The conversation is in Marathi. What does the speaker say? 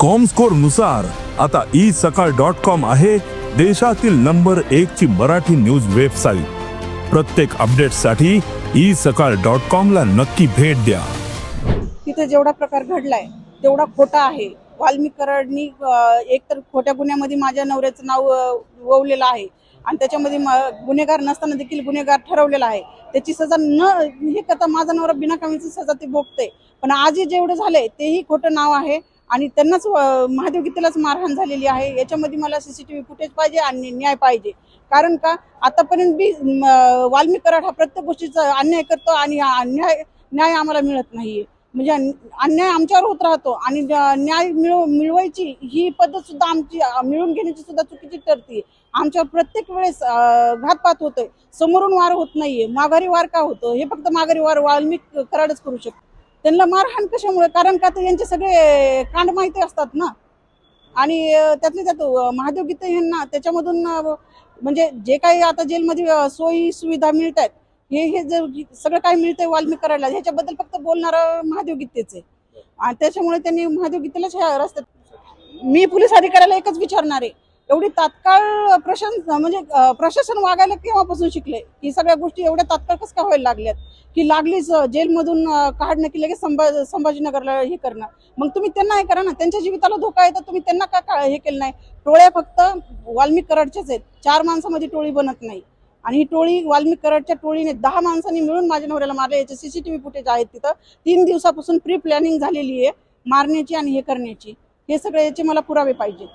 कॉमस्कोरनुसार आता ई सकाळ डॉट कॉम आहे देशातील नंबर एक ची मराठी न्यूज वेबसाईट प्रत्येक अपडेटसाठी ई सकाळ डॉट कॉम ला नक्की भेट द्या. तिथे जेवढा प्रकार घडलाय तेवढा खोटा आहे. वाल्मिक कराडनी तर एकतर खोट्या गुन्ह्यामध्ये माझ्या नवऱ्याचं नाव अं, ववलेलं आहे. आणि त्याच्यामध्ये म- गुन्हेगार नसताना देखील गुन्हेगार ठरवलेला आहे. त्याची सजा न हे करता माझा नवरा बिनाकामीची सजा ते भोगते पण आजही जेवढं झालंय तेही खोटं नाव आहे. आणि त्यांनाच महादेव गीतेलाच मारहाण झालेली आहे. याच्यामध्ये मला सीसीटीव्ही फुटेज पाहिजे आणि न्याय पाहिजे. कारण का? आतापर्यंत बी म, वाल्मिक कराड हा प्रत्येक गोष्टीचा अन्याय करतो आणि अन्याय न्याय न्याय आम्हाला मिळत नाहीये. म्हणजे अन्याय आमच्यावर होत राहतो आणि न्याय मिळव मिळवायची ही पद्धत सुद्धा आमची मिळून घेण्याची सुद्धा चुकीची ठरते. आमच्यावर प्रत्येक वेळेस घातपात होतोय. समोरून वार होत नाहीये. माघारी वार का होतं? हे फक्त माघारी वार वाल्मिक कराडच करू शकतो. त्यांना मारहाण कशामुळे? कारण का तर यांचे सगळे कांड माहिती असतात ना? आणि त्यातले त्यात महादेव गीते यांना त्याच्यामधून म्हणजे जे काही आता जेलमध्ये सोयी सुविधा मिळत आहेत हे हे जर सगळं काय मिळतंय वाल्मिक करायला ह्याच्याबद्दल फक्त बोलणारं महादेव गीतेच. आहे आणि त्याच्यामुळे त्यांनी महादेव गीतेलाच ह्या रस्त्यात मी पोलीस अधिकाऱ्याला एकच विचारणार आहे. एवढी तात्काळ प्रशासन म्हणजे प्रशासन वागायला केव्हापासून शिकले? की सगळ्या गोष्टी एवढ्या तात्काळ कसं का व्हायला लागल्यात? की लागलीच जेलमधून काढणं की लगेच संभा संभाजीनगरला हे करणं? मग तुम्ही त्यांना हे करा ना. त्यांच्या जीविताला धोका आहे तर तुम्ही त्यांना का का हे केलं नाही? टोळ्या फक्त वाल्मिक कराडच्याच आहेत. चार माणसामध्ये टोळी बनत नाही. आणि ही टोळी वाल्मिक कराडच्या टोळीने दहा माणसांनी मिळून माझ्या नवऱ्याला मारले. याचे सीसीटीव्ही फुटेज आहेत तिथं. तीन दिवसापासून प्री प्लॅनिंग झालेली आहे मारण्याची आणि हे करण्याची. हे सगळे याचे मला पुरावे पाहिजे